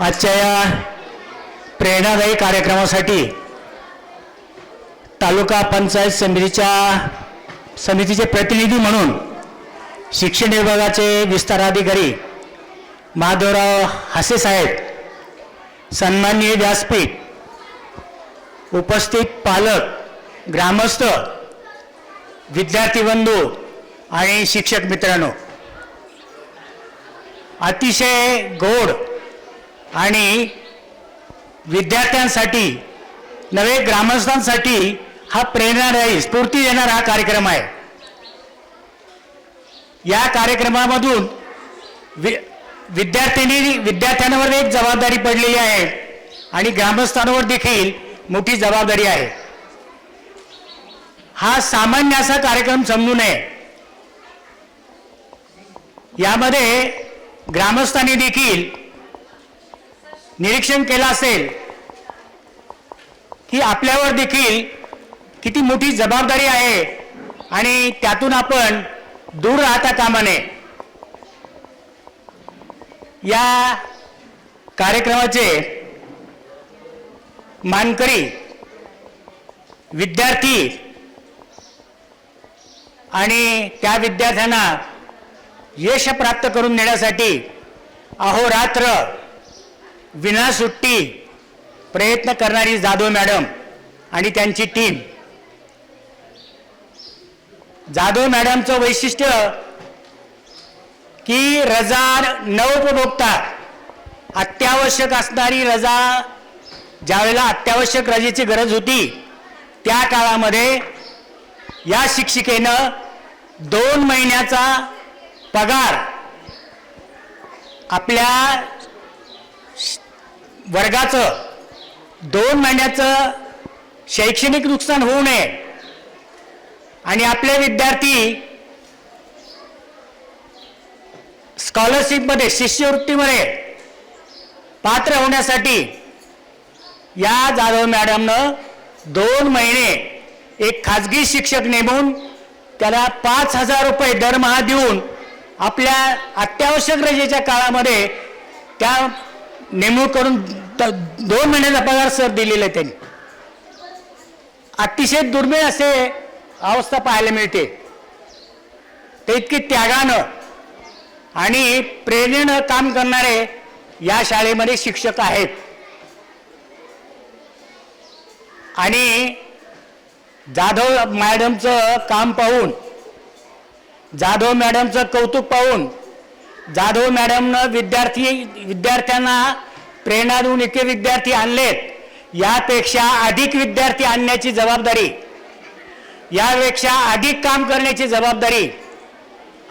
आजच्या या प्रेरणादायी कार्यक्रमासाठी तालुका पंचायत समितीच्या समितीचे प्रतिनिधी म्हणून शिक्षण विभागाचे विस्ताराधिकारी माधवराव हासे साहेब सन्माननीय व्यासपीठ उपस्थित पालक ग्रामस्थ विद्यार्थी बंधू आणि शिक्षक मित्रांनो अतिशय गोड आणि विद्यार्थ्यांसाठी नवे ग्रामस्थांसाठी हा प्रेरणादायी स्फूर्ती देणारा हा कार्यक्रम आहे. या कार्यक्रमामधून वि विद्यार्थिनी विद्यार्थ्यांवर एक जबाबदारी पडलेली आहे आणि ग्रामस्थांवर देखील मोठी जबाबदारी आहे. हा सामान्य असा कार्यक्रम समजू नये. यामध्ये ग्रामस्थांनी देखील निरीक्षण केलं असेल की आपल्यावर देखील किती मोठी जबाबदारी आहे आणि त्यातून आपण दूर राहता कामा नये. या कार्यक्रमाचे मानकरी विद्यार्थी आणि त्या विद्यार्थ्यांना यश प्राप्त करून देण्यासाठी अहोरात्र विना सुट्टी प्रयत्न करणारी जाधव मॅडम आणि त्यांची टीम जाधव मॅडमचं वैशिष्ट्य की रजा न उपभोगता अत्यावश्यक असणारी रजा ज्यावेळेला अत्यावश्यक रजेची गरज होती त्या काळामध्ये या शिक्षिकेनं दोन महिन्याचा पगार आपल्या वर्गाचं दोन महिन्याचं शैक्षणिक नुकसान होऊ नये. आणि आपले विद्यार्थी स्कॉलरशिपमध्ये शिष्यवृत्तीमध्ये पात्र होण्यासाठी या जाधव मॅडमनं दोन महिने एक खाजगी शिक्षक नेमून त्याला पाच हजार रुपये दरमहा देऊन आपल्या अत्यावश्यक रजेच्या काळामध्ये त्या नेमणूक करून दोन महिन्याचा पगार सर दिलेला आहे त्यांनी. अतिशय दुर्मिळ असे अवस्था पाहायला मिळते. ते इतकी त्यागानं आणि प्रेरणेनं काम करणारे या शाळेमध्ये शिक्षक आहेत. आणि जाधव मॅडमचं काम पाहून जाधव मॅडमचं कौतुक पाहून जाधव मॅडमनं विद्यार्थी विद्यार्थ्यांना प्रेरणा देऊन इतके विद्यार्थी आणलेत यापेक्षा अधिक विद्यार्थी आणण्याची जबाबदारी यापेक्षा अधिक काम करण्याची जबाबदारी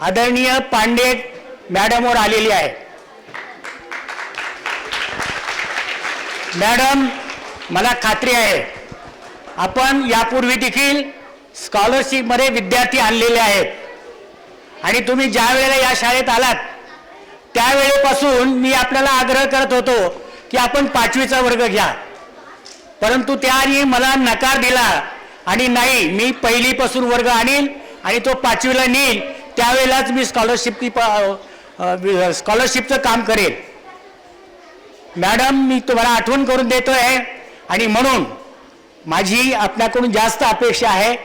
आदरणीय पांडे मॅडमवर आलेली आहे. मॅडम मला खात्री आहे आपण यापूर्वी देखील स्कॉलरशिपमध्ये विद्यार्थी आणलेले आहेत. आणि तुम्ही ज्या वेळेला या शाळेत आलात त्यावेळेपासून मी आपल्याला आग्रह करत होतो की आपण पाचवीचा वर्ग घ्या. परंतु त्याने मला नकार दिला आणि नाही मी पहिलीपासून वर्ग आणील आणि तो पाचवीला नेईल त्यावेळेलाच मी स्कॉलरशिप स्कॉलरशिपचं काम करेल. मॅडम मी तुम्हाला आठवण करून देतो आहे आणि म्हणून माझी आपल्याकडून जास्त अपेक्षा आहे.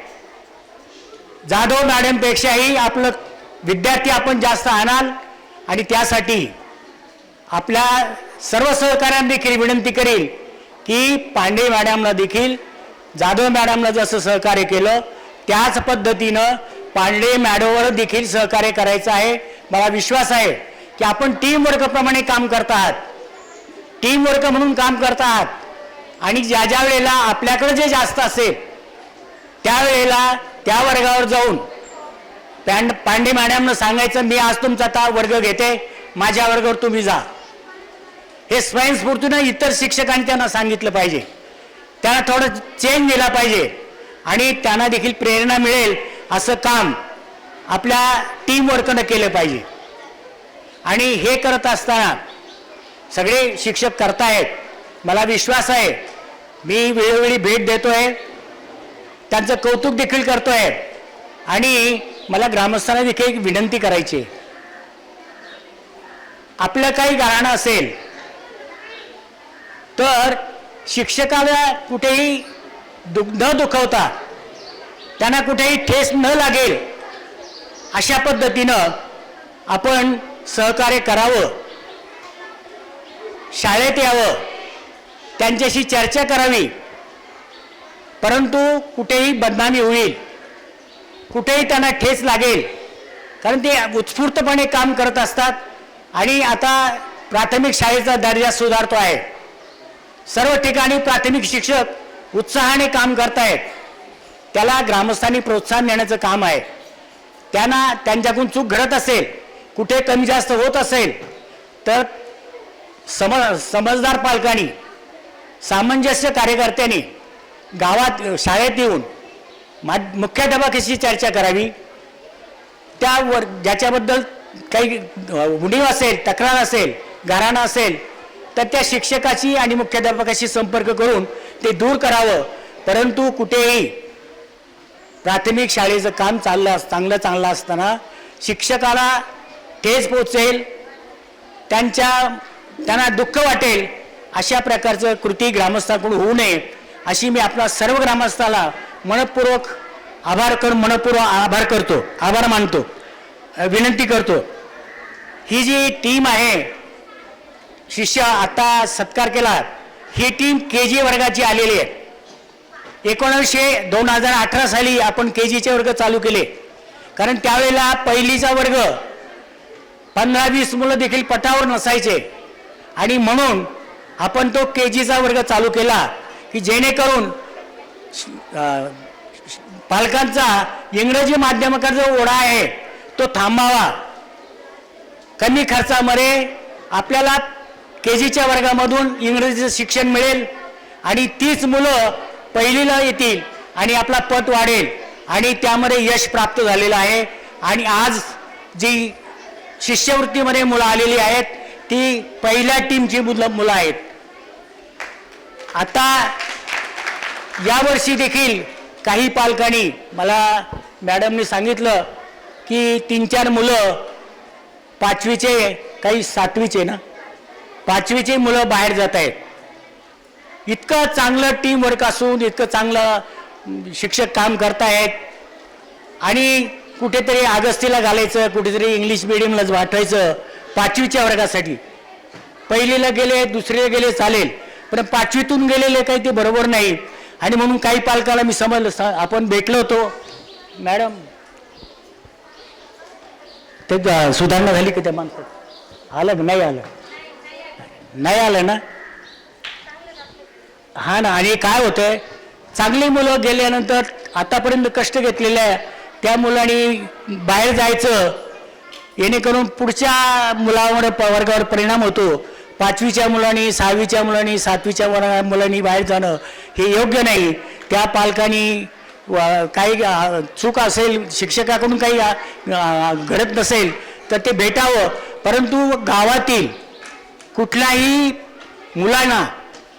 जाधव मॅडमपेक्षाही आपलं विद्यार्थी आपण जास्त आणाल. आणि त्यासाठी आपल्या सर्व सहकाऱ्यांना देखील विनंती करील की पांडे मॅडमला देखील जाधव मॅडमला जसं सहकार्य केलं त्याच पद्धतीनं पांडे मॅडमवर देखील सहकार्य करायचं आहे. मला विश्वास आहे की आपण टीम वर्कप्रमाणे काम करत आहात. टीम वर्क म्हणून काम करत आहात. आणि ज्या ज्या वेळेला आपल्याकडे जे जास्त असेल त्यावेळेला त्या वर्गावर जाऊन पॅन्ड पांडे मॅडमनं सांगायचं मी आज तुमचा आता वर्ग घेते माझ्या वर्गावर तुम्ही जा. हे स्वयंस्फूर्तीनं इतर शिक्षकांनी त्यांना सांगितलं पाहिजे. त्यांना थोडं चेंज दिला पाहिजे. आणि त्यांना देखील प्रेरणा मिळेल असं काम आपल्या टीमवर्कनं केलं पाहिजे. आणि हे करत असताना सगळे शिक्षक करतायत. मला विश्वास आहे मी वेळोवेळी भेट देतोय. त्यांचं कौतुक देखील करतोय. आणि मला ग्रामस्थांना देखील एक विनंती करायची आहे. आपलं काही गाणं असेल तर शिक्षकाला कुठेही दु न दुखवता त्यांना कुठेही ठेस न लागेल अशा पद्धतीनं आपण सहकार्य करावं शाळेत यावं त्यांच्याशी चर्चा करावी परंतु कुठेही बदनामी होईल कुठेही त्यांना ठेच लागेल. कारण ते उत्स्फूर्तपणे काम करत असतात आणि आता प्राथमिक शाळेचा दर्जा सुधारतो आहे. सर्व ठिकाणी प्राथमिक शिक्षक उत्साहाने काम करतायत. त्याला ग्रामस्थांनी प्रोत्साहन देण्याचं काम आहे. त्यांना त्यांच्याकडून चूक घडत असेल कुठे कमी जास्त होत असेल तर सम समजदार पालकांनी सामंजस्य कार्यकर्त्यांनी गावात शाळेत येऊन मा मुख्याध्यापकाशी चर्चा करावी. त्यावर ज्याच्याबद्दल काही उणीव असेल तक्रार असेल घराणं असेल तर त्या शिक्षकाशी आणि मुख्याध्यापकाशी संपर्क करून ते दूर करावं. परंतु कुठेही प्राथमिक शाळेचं काम चाललं अस चांगलं चांगलं असताना शिक्षकाला ठेच पोचेल त्यांच्या त्यांना दुःख वाटेल अशा प्रकारचं कृती ग्रामस्थाकडून होऊ नये अशी मी आपल्या सर्व ग्रामस्थाला मनपूर्वक आभार कर मनपूर्वक आभार करतो आभार मानतो विनंती करतो. ही जी टीम आहे शिष्य आता सत्कार केला ही टीम के जी वर्गाची आलेली आहे. एकोणीसशे दोन हजार अठरा साली आपण के जीचे वर्ग चालू केले. कारण त्यावेळेला पहिलीचा वर्ग पंधरा वीस मुलं देखील पटावर नसायचे. आणि म्हणून आपण तो के जीचा वर्ग चालू केला की जेणेकरून पालकांचा इंग्रजी माध्यमाकडे जो ओढा आहे तो थांबावा. कमी खर्चामध्ये आपल्याला के जीच्या वर्गामधून इंग्रजीचं शिक्षण मिळेल आणि तीच मुलं पहिलीला येतील आणि आपला पट वाढेल आणि त्यामध्ये यश प्राप्त झालेलं आहे. आणि आज जी शिष्यवृत्तीमध्ये मुलं आलेली आहेत ती पहिल्या टीमची मुलं मुलं आहेत. आता यावर्षी देखील काही पालकांनी मला मॅडमनी सांगितलं की तीन चार मुलं पाचवीचे काही सातवीचे ना पाचवीचे मुलं बाहेर जात आहेत. इतकं चांगलं टीम वर्क असून इतकं चांगलं शिक्षक काम करतायत. आणि कुठेतरी आगस्तीला घालायचं कुठेतरी इंग्लिश मिडियमलाच पाठवायचं पाचवीच्या वर्गासाठी. पहिलीला गेले दुसरीला गेले चालेल. पण पाचवीतून गेलेले काही ते बरोबर नाही आणि म्हणून काही पालकाला मी समजलं स- आपण भेटलो होतो. मॅडम ते सुधारणा झाली की त्या माणसात? आलं का? नाही आलं. नाही आलं ना? हा ना आणि काय होतंय? चांगली मुलं गेल्यानंतर आतापर्यंत कष्ट घेतलेले आहे. त्या मुलांनी बाहेर जायचं. जेणेकरून पुढच्या मुलावर प- वर्गावर परिणाम होतो. पाचवीच्या मुलांनी सहावीच्या मुलांनी सातवीच्या मुलांनी बाहेर जाणं हे योग्य नाही. त्या पालकांनी काही चूक असेल शिक्षकाकडून काही घडत नसेल तर ते भेटावं. परंतु गावातील कुठल्याही मुलांना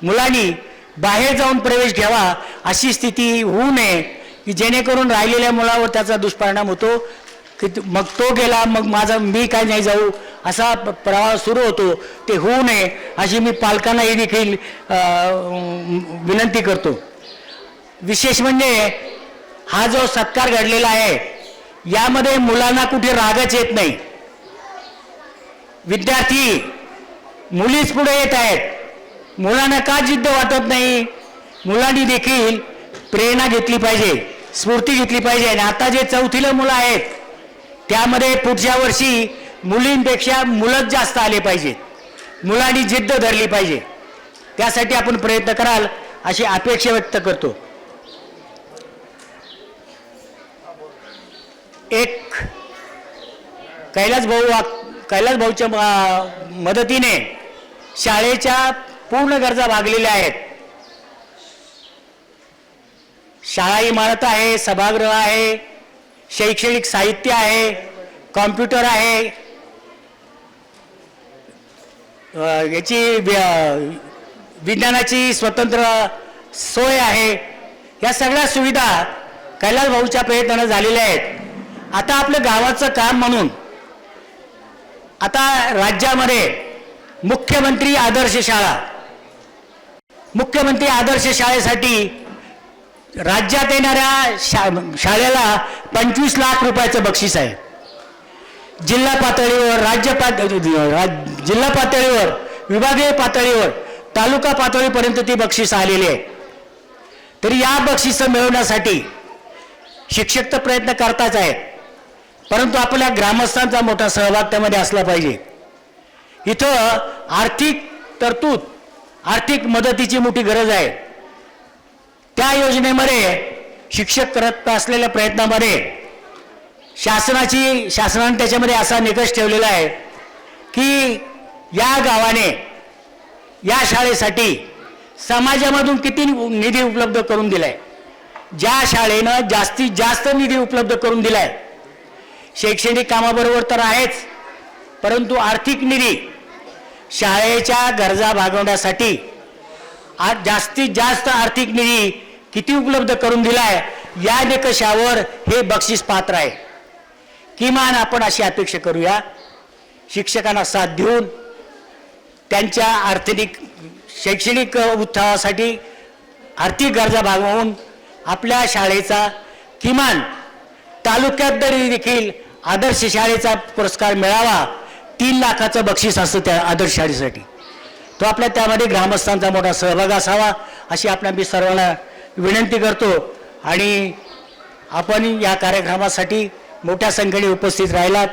मुलांनी बाहेर जाऊन प्रवेश घ्यावा अशी स्थिती होऊ नये की जेणेकरून राहिलेल्या मुलावर त्याचा दुष्परिणाम होतो. की मग तो गेला मग माझा मी काय नाही जाऊ असा प्रवास सुरू होतो. ते होऊ नये अशी मी पालकांनाही देखील विनंती करतो. विशेष म्हणजे हा जो सत्कार घडलेला आहे यामध्ये मुलांना कुठे रागच येत नाही. विद्यार्थी मुलीच पुढे येत आहेत. मुलांना का जिद्द वाटत नाही? मुलांनी देखील प्रेरणा घेतली पाहिजे स्फूर्ती घेतली पाहिजे. आणि आता जे चौथीला मुलं आहेत त्यामध्ये पुढच्या वर्षी मुलींपेक्षा मुलंच जास्त आले पाहिजेत. मुलांनी जिद्द धरली पाहिजे. त्यासाठी आपण प्रयत्न कराल अशी अपेक्षा व्यक्त करतो. एक कैलास भाऊ कैलास भाऊच्या मदतीने शाळेच्या पूर्ण गरजा भागलेल्या आहेत. शाळा इमारत आहे सभागृह आहे शैक्षणिक साहित्य आहे कॉम्प्युटर आहे. याची व्य- विज्ञानाची स्वतंत्र सोय आहे. या सगळ्या सुविधा कैलास भाऊच्या प्रयत्नानं झालेल्या आहेत. आता आपलं गावाचं काम म्हणून आता राज्यामध्ये मुख्यमंत्री आदर्श शाळा. मुख्यमंत्री आदर्श शाळेसाठी राज्यात येणाऱ्या शा शाळेला पंचवीस लाख रुपयाचं बक्षीस आहे. जिल्हा पातळीवर राज्य पात राज- जिल्हा पातळीवर विभागीय पातळीवर तालुका पातळीपर्यंत ती बक्षीस आलेली आहे. तरी या बक्षिसं मिळवण्यासाठी शिक्षक तर प्रयत्न करताच आहेत. परंतु आपल्या ग्रामस्थांचा मोठा सहभाग त्यामध्ये असला पाहिजे. इथं आर्थिक तरतूद आर्थिक मदतीची मोठी गरज आहे. त्या योजनेमध्ये शिक्षक करत असलेल्या प्रयत्नामध्ये शासनाची शासनाने त्याच्यामध्ये असा निकष ठेवलेला आहे की या गावाने या शाळेसाठी समाजामधून किती निधी उपलब्ध करून दिलाय? ज्या शाळेनं जास्तीत जास्त निधी उपलब्ध करून दिलाय. शैक्षणिक कामाबरोबर तर आहेच परंतु आर्थिक निधी शाळेच्या गरजा भागवण्यासाठी आज जास्तीत जास्त आर्थिक निधी किती उपलब्ध करून दिलाय? या निकषावर हे बक्षीस पात्र आहे. किमान आपण अशी अपेक्षा करूया. शिक्षकांना साथ देऊन त्यांच्या आर्थिक शैक्षणिक उत्साहासाठी आर्थिक गरजा भागवून आपल्या शाळेचा किमान तालुक्यात तरी देखील आदर्श शाळेचा पुरस्कार मिळावा. तीन लाखाचं बक्षीस असतं त्या आदर्श शाळेसाठी. तो आपल्या त्यामध्ये ग्रामस्थांचा मोठा सहभाग असावा अशी आपल्या मी सर्वांना विनंती करतो. आणि आपण या कार्यक्रमासाठी मोठ्या संख्येने उपस्थित राहिलात.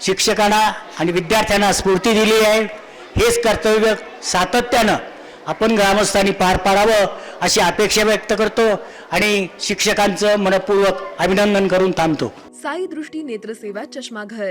शिक्षकांना आणि विद्यार्थ्यांना स्फूर्ती दिली आहे. हेच कर्तव्य सातत्यानं आपण ग्रामस्थांनी पार पाडावं अशी अपेक्षा व्यक्त करतो आणि शिक्षकांचं मनपूर्वक अभिनंदन करून थांबतो. साई दृष्टी नेत्रसेवा चष्माघर.